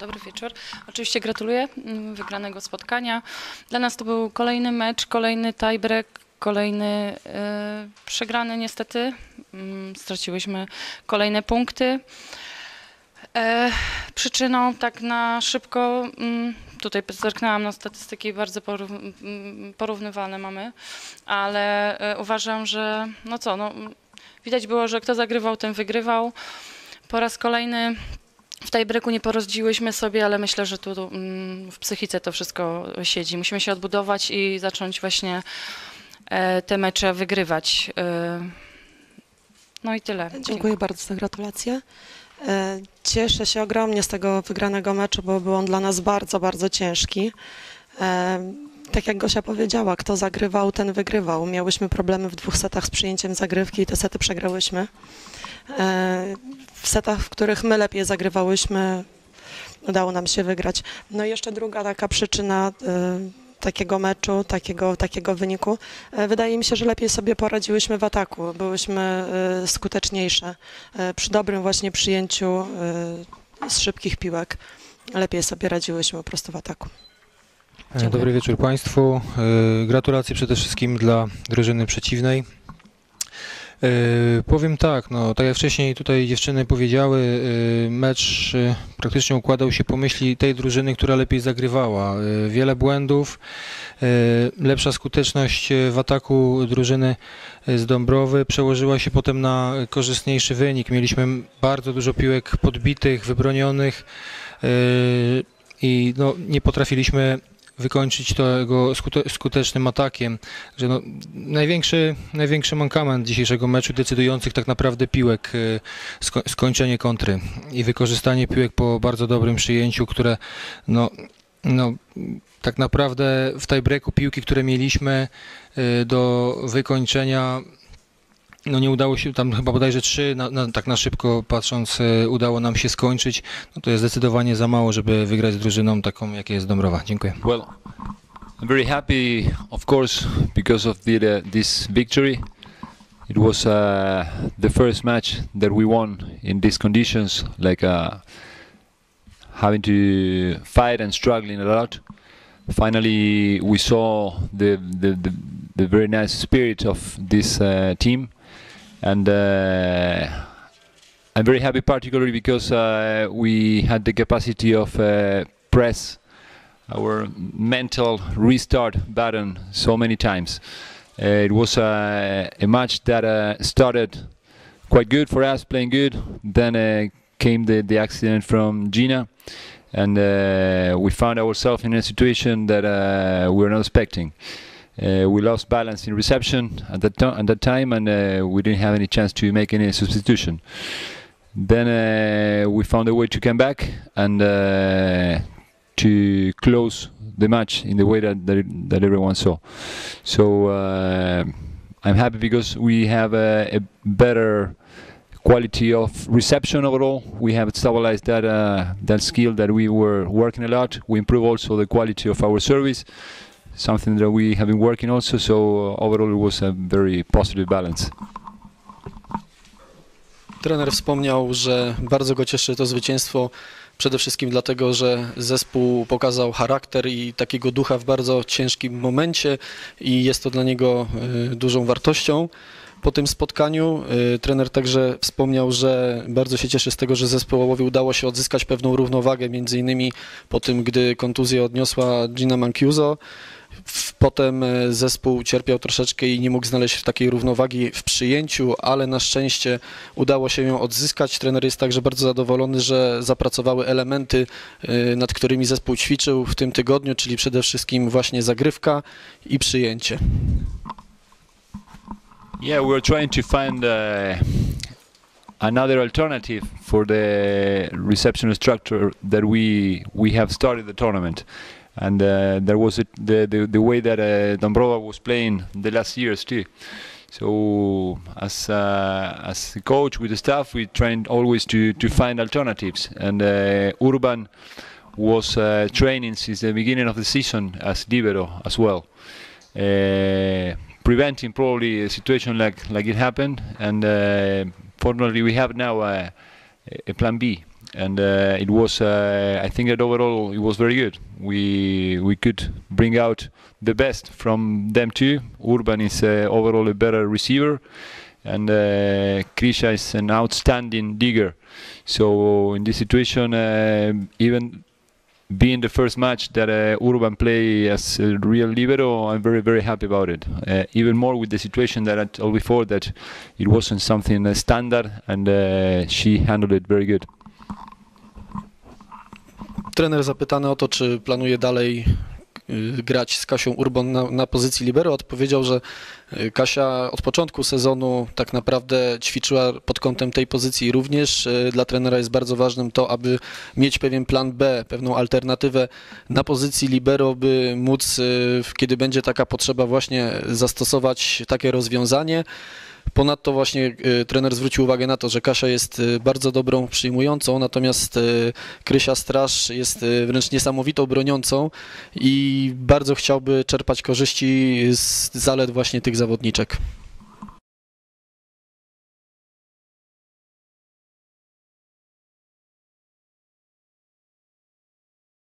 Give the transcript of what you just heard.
Dobry wieczór. Oczywiście gratuluję mm, wygranego spotkania. Dla nas to był kolejny mecz, kolejny tiebreak, kolejny e, przegrany niestety. Mm, Straciłyśmy kolejne punkty. E, przyczyną tak na szybko, mm, tutaj zerknęłam na statystyki, bardzo porów, porównywalne mamy, ale e, uważam, że no co, no, widać było, że kto zagrywał, ten wygrywał. Po raz kolejny w tiebreaku nie porozdziłyśmy sobie, ale myślę, że tu mm, w psychice to wszystko siedzi. Musimy się odbudować i zacząć właśnie e, te mecze wygrywać. E, no i tyle. Dziękuję bardzo za gratulacje. E, Cieszę się ogromnie z tego wygranego meczu, bo był on dla nas bardzo, bardzo ciężki. E, Tak jak Gosia powiedziała, kto zagrywał, ten wygrywał. Miałyśmy problemy w dwóch setach z przyjęciem zagrywki i te sety przegrałyśmy. E, W setach, w których my lepiej zagrywałyśmy, udało nam się wygrać. No i jeszcze druga taka przyczyna e, takiego meczu, takiego, takiego wyniku. E, Wydaje mi się, że lepiej sobie poradziłyśmy w ataku, byłyśmy skuteczniejsze. Przy dobrym właśnie przyjęciu z szybkich piłek lepiej sobie radziłyśmy po prostu w ataku. Dziękuję. Dobry wieczór Państwu. E, Gratulacje przede wszystkim dla drużyny przeciwnej. E, Powiem tak, no, tak jak wcześniej tutaj dziewczyny powiedziały, e, mecz e, praktycznie układał się po myśli tej drużyny, która lepiej zagrywała. E, Wiele błędów, e, lepsza skuteczność e, w ataku drużyny e, z Dąbrowy przełożyła się potem na korzystniejszy wynik. Mieliśmy bardzo dużo piłek podbitych, wybronionych e, i no, nie potrafiliśmy wykończyć tego skute, skutecznym atakiem. Że no, największy, największy mankament dzisiejszego meczu decydujących tak naprawdę piłek, y, sko, skończenie kontry i wykorzystanie piłek po bardzo dobrym przyjęciu, które no, no, tak naprawdę w tiebreaku piłki, które mieliśmy y, do wykończenia no nie udało się, tam chyba bodajże trzy, na, na, tak na szybko patrząc, e, udało nam się skończyć. No to jest zdecydowanie za mało, żeby wygrać z drużyną taką, jakie jest Dąbrowa. Dziękuję. Well, I'm very happy, of course, because of the, uh, this victory. It was uh, the first match that we won in these conditions, like uh, having to fight and struggling a lot. Finally, we saw the the, the, the very nice spirit of this uh, team, and uh, I'm very happy, particularly because uh, we had the capacity of uh, press our mental restart button so many times. Uh, it was uh, a match that uh, started quite good for us, playing good. Then came the, the accident from Gina, and we found ourselves in a situation that we were not expecting. Uh, we lost balance in reception at that, at that time, and uh, we didn't have any chance to make any substitution. Then uh, we found a way to come back and uh, to close the match in the way that that, that everyone saw. So uh, I'm happy because we have a, a better quality of reception overall. We have stabilized that uh, that skill that we were working a lot. We improve also the quality of our service, something that we have been working also. So uh, overall, it was a very positive balance. Trener wspomniał, że bardzo go cieszy to zwycięstwo, przede wszystkim dlatego, że zespół pokazał charakter i takiego ducha w bardzo ciężkim momencie i jest to dla niego y, dużą wartością. Po tym spotkaniu y, trener także wspomniał, że bardzo się cieszy z tego, że zespołowi udało się odzyskać pewną równowagę, między innymi po tym, gdy kontuzję odniosła Gina Mancuso. Potem e, zespół cierpiał troszeczkę i nie mógł znaleźć takiej równowagi w przyjęciu, ale na szczęście udało się ją odzyskać. Trener jest także bardzo zadowolony, że zapracowały elementy, e, nad którymi zespół ćwiczył w tym tygodniu, czyli przede wszystkim właśnie zagrywka i przyjęcie. Yeah, we're trying to find uh, another alternative for the reception structure that we we have started the tournament, and uh, there was it, the, the the way that uh, Dombrova was playing the last years too. So as uh, as the coach with the staff, we trying always to to find alternatives, and uh, Urban was uh, training since the beginning of the season as libero as well. Uh, preventing probably a situation like like it happened and uh, fortunately we have now a, a plan B. And uh, it was, uh, I think that overall it was very good. We we could bring out the best from them too. Urban is uh, overall a better receiver, and uh, Krisha is an outstanding digger. So in this situation, uh, even being the first match that uh, Urban play as a real libero, I'm very very happy about it. Uh, even more with the situation that I told before that it wasn't something standard, and she handled it very good. Trener zapytany o to, czy planuje dalej y, grać z Kasią Urbon na, na pozycji libero, odpowiedział, że y, Kasia od początku sezonu tak naprawdę ćwiczyła pod kątem tej pozycji również. Y, Dla trenera jest bardzo ważnym to, aby mieć pewien plan B, pewną alternatywę na pozycji libero, by móc, kiedy będzie taka potrzeba, właśnie zastosować takie rozwiązanie. Ponadto właśnie y, trener zwrócił uwagę na to, że Kasia jest y, bardzo dobrą przyjmującą, natomiast y, Krysia Straż jest wręcz niesamowitą broniącą i bardzo chciałby czerpać korzyści z zalet właśnie tych zawodniczek.